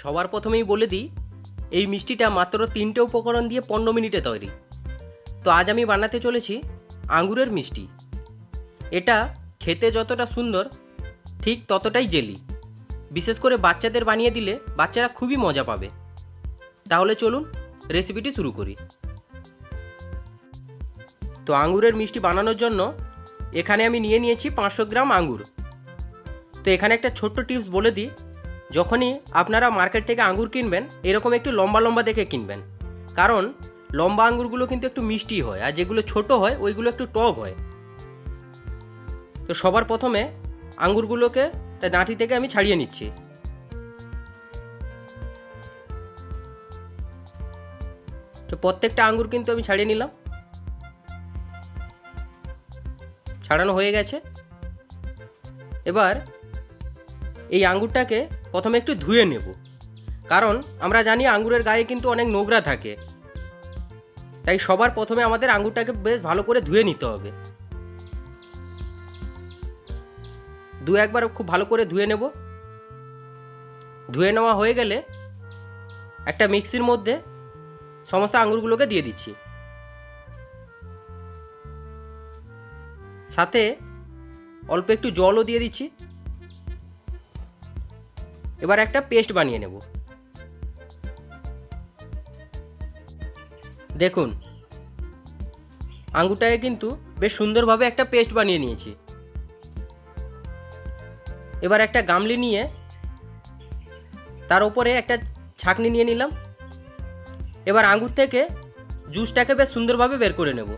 সবার প্রথমেই বলে দিই, এই মিষ্টিটা মাত্র তিনটে উপকরণ দিয়ে পনেরো মিনিটে তৈরি। তো আজ আমি বানাতে চলেছি আঙ্গুরের মিষ্টি। এটা খেতে যতটা সুন্দর, ঠিক ততটাই জেলি। বিশেষ করে বাচ্চাদের বানিয়ে দিলে বাচ্চারা খুবই মজা পাবে। তাহলে চলুন রেসিপিটি শুরু করি। তো আঙ্গুরের মিষ্টি বানানোর জন্য এখানে আমি নিয়ে নিয়েছি পাঁচশো গ্রাম আঙ্গুর। তো এখানে একটা ছোট্ট টিপস বলে দিই যখনই আপনারা মার্কেট থেকে আঙ্গুর কিনবেন, এরকম একটু লম্বা লম্বা দেখে কিনবেন। কারণ লম্বা আঙ্গুরগুলো কিন্তু একটু মিষ্টি হয়, আর যেগুলো ছোট হয়, ওইগুলো একটু টক হয়। তো সবার প্রথমে আঙ্গুরগুলোকে তার ডাঁটি থেকে আমি ছাড়িয়ে নিচ্ছি। তো প্রত্যেকটা আঙ্গুর কিন্তু আমি ছাড়িয়ে নিলাম। ছাড়ানো হয়ে গেছে। এবার এই আঙ্গুরটাকে প্রথমে একটু ধুয়ে নেব। কারণ আমরা জানি আঙ্গুরের গায়ে কিন্তু অনেক নোংরা থাকে। তাই সবার প্রথমে আমাদের আঙ্গুরটাকে বেশ ভালো করে ধুয়ে নিতে হবে। দু একবার খুব ভালো করে ধুয়ে নেব। ধুয়ে নেওয়া হয়ে গেলে একটা মিক্সির মধ্যে সমস্ত আঙ্গুরগুলোকে দিয়ে দিচ্ছি। সাথে অল্প একটু জলও দিয়ে দিচ্ছি। এবার একটা পেস্ট বানিয়ে নেব। দেখুন, আঙ্গুরটাকে কিন্তু বেশ সুন্দরভাবে একটা পেস্ট বানিয়ে নিয়েছি। এবার একটা গামলি নিয়ে তার উপরে একটা ছাকনি নিয়ে নিলাম। এবার আঙ্গুর থেকে জুসটাকে বেশ সুন্দরভাবে বের করে নেব।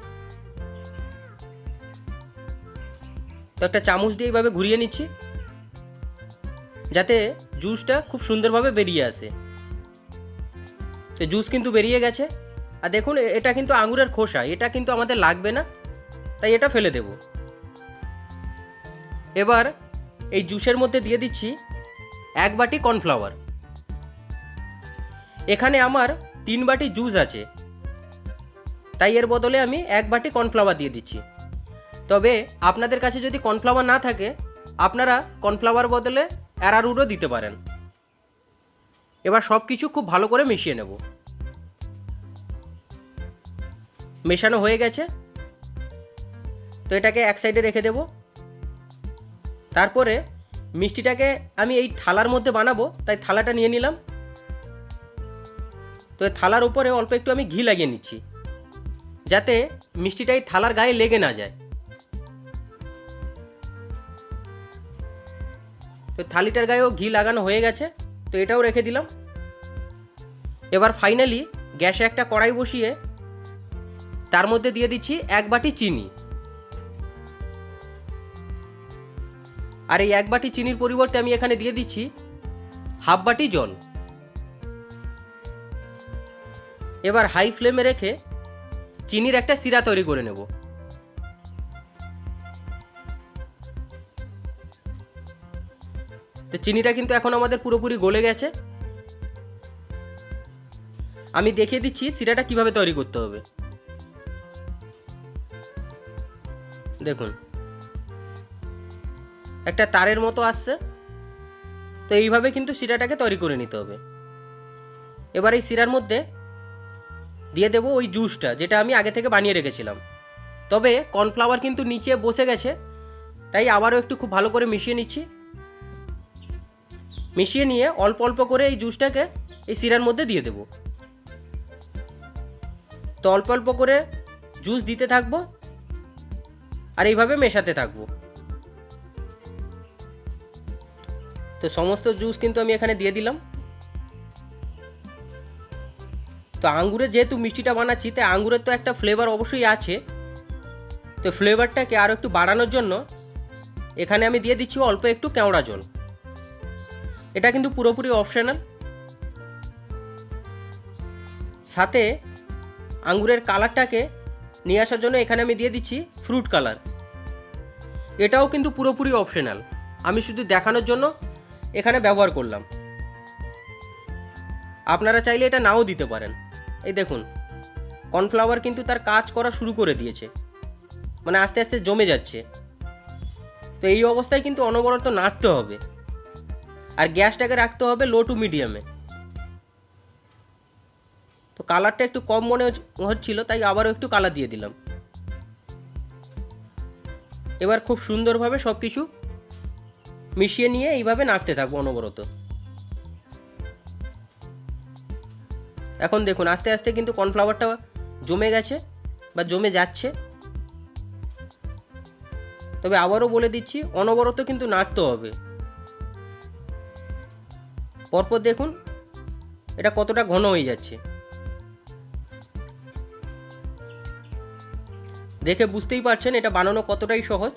তো একটা চামচ দিয়ে এইভাবে ঘুরিয়ে নিচ্ছি, যাতে জুসটা খুব সুন্দরভাবে বেরিয়ে আসে। তো জুস কিন্তু বেরিয়ে গেছে। আর দেখুন এটা কিন্তু আঙুরের খোসা, এটা কিন্তু আমাদের লাগবে না, তাই এটা ফেলে দেব। এবার এই জুসের মধ্যে দিয়ে দিচ্ছি এক বাটি কর্নফ্লাওয়ার এখানে আমার তিন বাটি জুস আছে, তাই এর বদলে আমি এক বাটি কর্নফ্লাওয়ার দিয়ে দিচ্ছি। তবে আপনাদের কাছে যদি কর্নফ্লাওয়ার না থাকে, আপনারা কর্নফ্লাওয়ার বদলে অ্যারারুটও দিতে পারেন। এবার সব কিছু খুব ভালো করে মিশিয়ে নেব। মেশানো হয়ে গেছে। তো এটাকে এক সাইডে রেখে দেব। তারপরে মিষ্টিটাকে আমি এই থালার মধ্যে বানাবো, তাই থালাটা নিয়ে নিলাম। তো থালার উপরে অল্প একটু আমি ঘি লাগিয়ে নিচ্ছি, যাতে মিষ্টিটা এই থালার গায়ে লেগে না যায়। তো থালিটার গায়েও ঘি লাগানো হয়ে গেছে, তো এটাও রেখে দিলাম। এবার ফাইনালি গ্যাসে একটা কড়াই বসিয়ে তার মধ্যে দিয়ে দিচ্ছি এক বাটি চিনি। আর এই এক বাটি চিনির পরিবর্তে আমি এখানে দিয়ে দিচ্ছি হাফ বাটি জল। এবার হাই ফ্লেমে রেখে চিনির একটা সিরা তৈরি করে নেব। তো চিনিটা কিন্তু এখন আমাদের পুরোপুরি গলে গেছে। আমি দেখিয়ে দিচ্ছি সিরাটা কীভাবে তৈরি করতে হবে। দেখুন। একটা তারের মতো আসছে। তো এইভাবে কিন্তু শিরাটাকে তৈরি করে নিতে হবে। এবার এই শিরার মধ্যে দিয়ে দেবো ওই জুসটা, যেটা আমি আগে থেকে বানিয়ে রেখেছিলাম। তবে কর্নফ্লাওয়ার কিন্তু নিচে বসে গেছে, তাই আবারও একটু খুব ভালো করে মিশিয়ে নিচ্ছি। মিশিয়ে নিয়ে অল্প অল্প করে এই জুসটাকে এই শিরার মধ্যে দিয়ে দেবো। তো অল্প অল্প করে জুস দিতে থাকব আর এইভাবে মেশাতে থাকব। তো সমস্ত জুস কিন্তু আমি এখানে দিয়ে দিলাম। তো আঙ্গুরে যেহেতু মিষ্টিটা বানাচ্ছি তাই আঙ্গুরের তো একটা ফ্লেভার অবশ্যই আছে। তো ফ্লেভারটাকে আরও একটু বাড়ানোর জন্য এখানে আমি দিয়ে দিচ্ছি অল্প একটু কেওড়া জল। এটা কিন্তু পুরোপুরি অপশনাল সাথে আঙ্গুরের কালারটাকে নিয়ে আসার জন্য এখানে আমি দিয়ে দিচ্ছি ফ্রুট কালার এটাও কিন্তু পুরোপুরি অপশনাল আমি শুধু দেখানোর জন্য এখানে ব্যবহার করলাম। আপনারা চাইলে এটা নাও দিতে পারেন। এই দেখুন কর্নফ্লাওয়ার কিন্তু তার কাজ করা শুরু করে দিয়েছে। মানে আস্তে আস্তে জমে যাচ্ছে। তো এই অবস্থায় কিন্তু অনবরত নাড়তে হবে। আর গ্যাসটাকে রাখতে হবে লো টু মিডিয়ামে তো কালারটা একটু কম মনে হচ্ছ- হচ্ছিল, তাই আবারও একটু কালার দিয়ে দিলাম। এবার খুব সুন্দরভাবে সব কিছু মিশিয়ে নিয়ে এইভাবে নাড়তে থাকব অনবরত। এখন দেখুন, আস্তে আস্তে কিন্তু কর্নফ্লাওয়ারটা জমে গেছে বা জমে যাচ্ছে। তবে আবারও বলে দিচ্ছি, অনবরত কিন্তু নাড়তে হবে। পরপর দেখুন, এটা কতটা ঘন হয়ে যাচ্ছে। দেখে বুঝতেই পারছেন এটা বানানো কতটাই সহজ।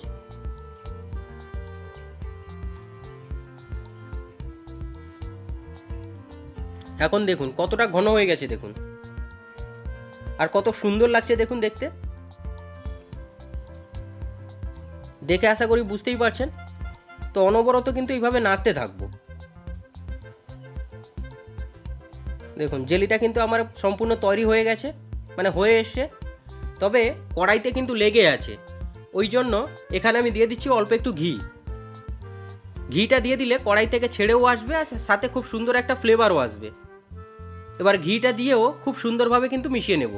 এখন দেখুন, কতটা ঘন হয়ে গেছে দেখুন। আর কত সুন্দর লাগছে দেখুন দেখতে। দেখে আশা করি বুঝতেই পারছেন। তো অনবরত কিন্তু এইভাবে নাড়তে থাকব। দেখুন, জেলিটা কিন্তু আমার সম্পূর্ণ তৈরি হয়ে গেছে মানে হয়ে এসছে। তবে কড়াইতে কিন্তু লেগে আছে। ওই জন্য এখানে আমি দিয়ে দিচ্ছি অল্প একটু ঘি। ঘিটা দিয়ে দিলে কড়াই থেকে ছেড়েও আসবে আর সাথে খুব সুন্দর একটা ফ্লেভারও আসবে। এবার ঘিটা দিয়েও খুব সুন্দরভাবে কিন্তু মিশিয়ে নেব।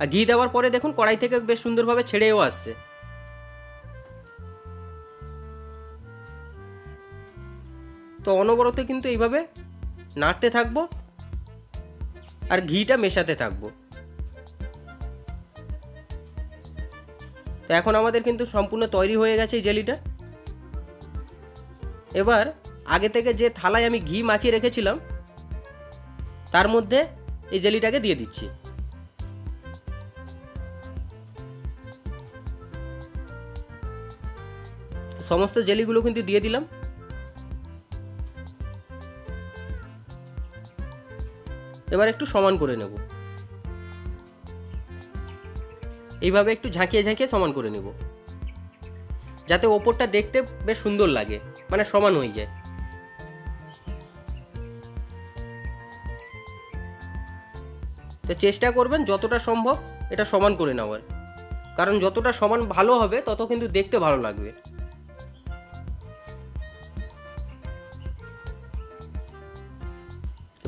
আর ঘি দেওয়ার পরে দেখুন, কড়াই থেকে বেশ সুন্দরভাবে ছেড়েও আসছে। তো অনবরত কিন্তু এইভাবে নাড়তে থাকব আর ঘিটা মেশাতে থাকব। তো এখন আমাদের কিন্তু সম্পূর্ণ তৈরি হয়ে গেছে এই জেলিটা। এবার আগে থেকে যে থালায় আমি ঘি মাখিয়ে রেখেছিলাম, তার মধ্যে এই জেলিটাকে দিয়ে দিচ্ছি। সমস্ত জেলিগুলো কিন্তু দিয়ে দিলাম। এবার একটু সমান করে নেব। এইভাবে একটু ঝাঁকিয়ে ঝাঁকিয়ে সমান করে নেব। যাতে ওপরটা দেখতে বেশ সুন্দর লাগে মানে সমান হয়ে যায়। তো চেষ্টা করবেন যতটা সম্ভব এটা সমান করে নেওয়ার। কারণ যতটা সমান ভালো হবে, তত কিন্তু দেখতে ভালো লাগবে।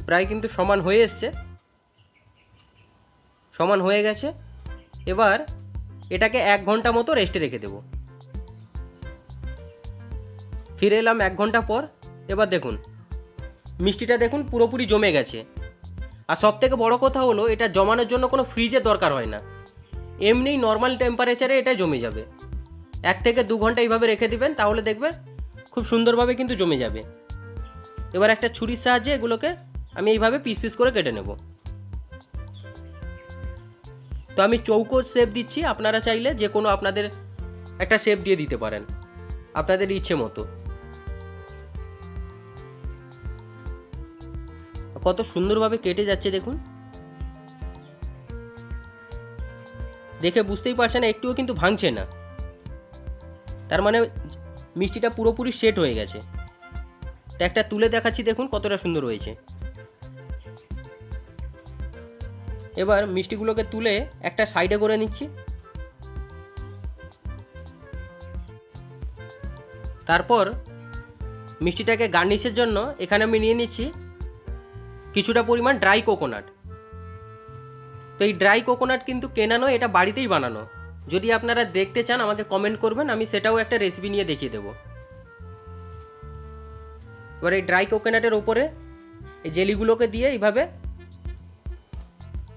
প্রায় কিন্তু সমান হয়ে এসছে। সমান হয়ে গেছে। এবার এটাকে এক ঘণ্টা মতো রেস্টে রেখে দেব। ফিরে এলাম এক ঘণ্টা পর। এবার দেখুন, মিষ্টিটা দেখুন পুরোপুরি জমে গেছে। আর সব থেকে বড় কথা হলো, এটা জমানোর জন্য কোনো ফ্রিজের দরকার হয় না। এমনিই নর্মাল টেম্পারেচারে এটা জমে যাবে। এক থেকে দু ঘণ্টা এইভাবে রেখে দিবেন, তাহলে দেখবেন খুব সুন্দরভাবে কিন্তু জমে যাবে। এবার একটা ছুরির সাহায্যে এগুলোকে আমি এইভাবে পিস পিস করে কেটে নেব। তো আমি চৌকো শেপ দিচ্ছি, আপনারা চাইলে যে কোনো আপনাদের একটা শেপ দিয়ে দিতে পারেন, আপনাদের ইচ্ছে মতো। কত সুন্দরভাবে কেটে যাচ্ছে দেখুন। দেখে বুঝতেই পারছেন, একটুও কিন্তু ভাঙছে না। তার মানে মিষ্টিটা পুরোপুরি সেট হয়ে গেছে। তো একটা তুলে দেখাচ্ছি দেখুন কতটা সুন্দর হয়েছে। এবার মিষ্টিগুলোকে তুলে একটা সাইডে করে নিচ্ছি। তারপর মিষ্টিটাকে গার্নিশের জন্য এখানে আমি নিয়ে নিচ্ছি কিছুটা পরিমাণ ড্রাই কোকোনাট। তো এই ড্রাই কোকোনাট কিন্তু কেনা নয় এটা বাড়িতেই বানানো। যদি আপনারা দেখতে চান, আমাকে কমেন্ট করবেন, আমি সেটাও একটা রেসিপি নিয়ে দেখিয়ে দেবো। এবার এই ড্রাই কোকোনাটের ওপরে এই জেলিগুলোকে দিয়ে এইভাবে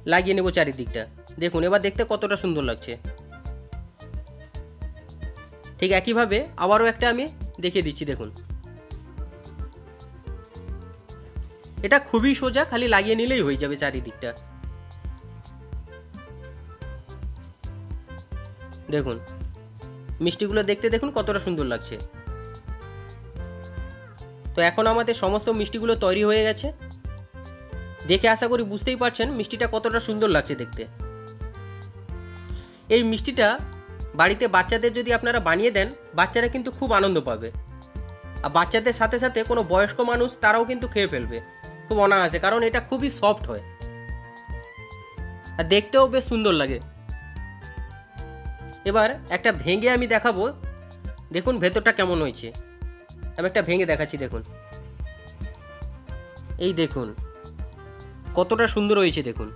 লাগিয়ে নেব চারিদিকটা। দেখুন, এবার দেখতে কতটা সুন্দর লাগছে। ঠিক একইভাবে আবারও একটা আমি দেখিয়ে দিচ্ছি, দেখুন। এটা খুবই সোজা, খালি লাগিয়ে নিলেই হয়ে যাবে চারিদিকটা। দেখুন, মিষ্টিগুলো দেখতে দেখুন কতটা সুন্দর লাগছে। তো এখন আমাদের সমস্ত মিষ্টিগুলো তৈরি হয়ে গেছে। দেখে আশা করি বুঝতেই পারছেন মিষ্টিটা কতটা সুন্দর লাগছে দেখতে। এই মিষ্টিটা বাড়িতে বাচ্চাদের যদি আপনারা বানিয়ে দেন, বাচ্চারা কিন্তু খুব আনন্দ পাবে। আর বাচ্চাদের সাথে সাথে কোনো বয়স্ক মানুষ তারাও কিন্তু খেয়ে ফেলবে। খুব অনায়াসে, কারণ এটা খুবই সফট হয়। আর দেখতেও বেশ সুন্দর লাগে। এবার একটা ভেঙে আমি দেখাবো। দেখুন ভেতরটা কেমন হয়েছে। আমি একটা ভেঙে দেখাচ্ছি, দেখুন। এই দেখুন। কতটা সুন্দর হয়েছে দেখুন।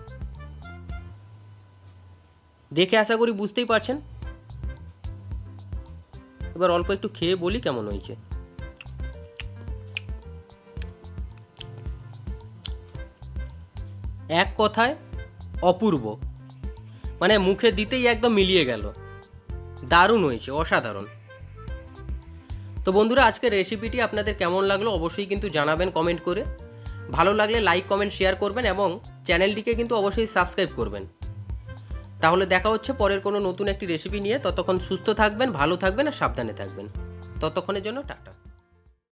দেখে আশা করি বুঝতেই পারছেন। এবার অল্প একটু খেয়ে বলি কেমন হয়েছে। এক কথায় অপূর্ব। মানে মুখে দিতেই একদম মিলিয়ে গেল। দারুণ হয়েছে, অসাধারণ। তো বন্ধুরা, আজকের রেসিপিটি আপনাদের কেমন লাগল অবশ্যই কিন্তু জানাবেন কমেন্ট করে। ভালো লাগলে লাইক কমেন্ট শেয়ার করবেন এবং চ্যানেলটিকে কিন্তু অবশ্যই সাবস্ক্রাইব করবেন। তাহলে দেখা হচ্ছে পরের কোনো নতুন একটি রেসিপি নিয়ে। ততক্ষণ সুস্থ থাকবেন, ভালো থাকবেন আর সাবধানে থাকবেন। ততক্ষণের জন্য টাটা।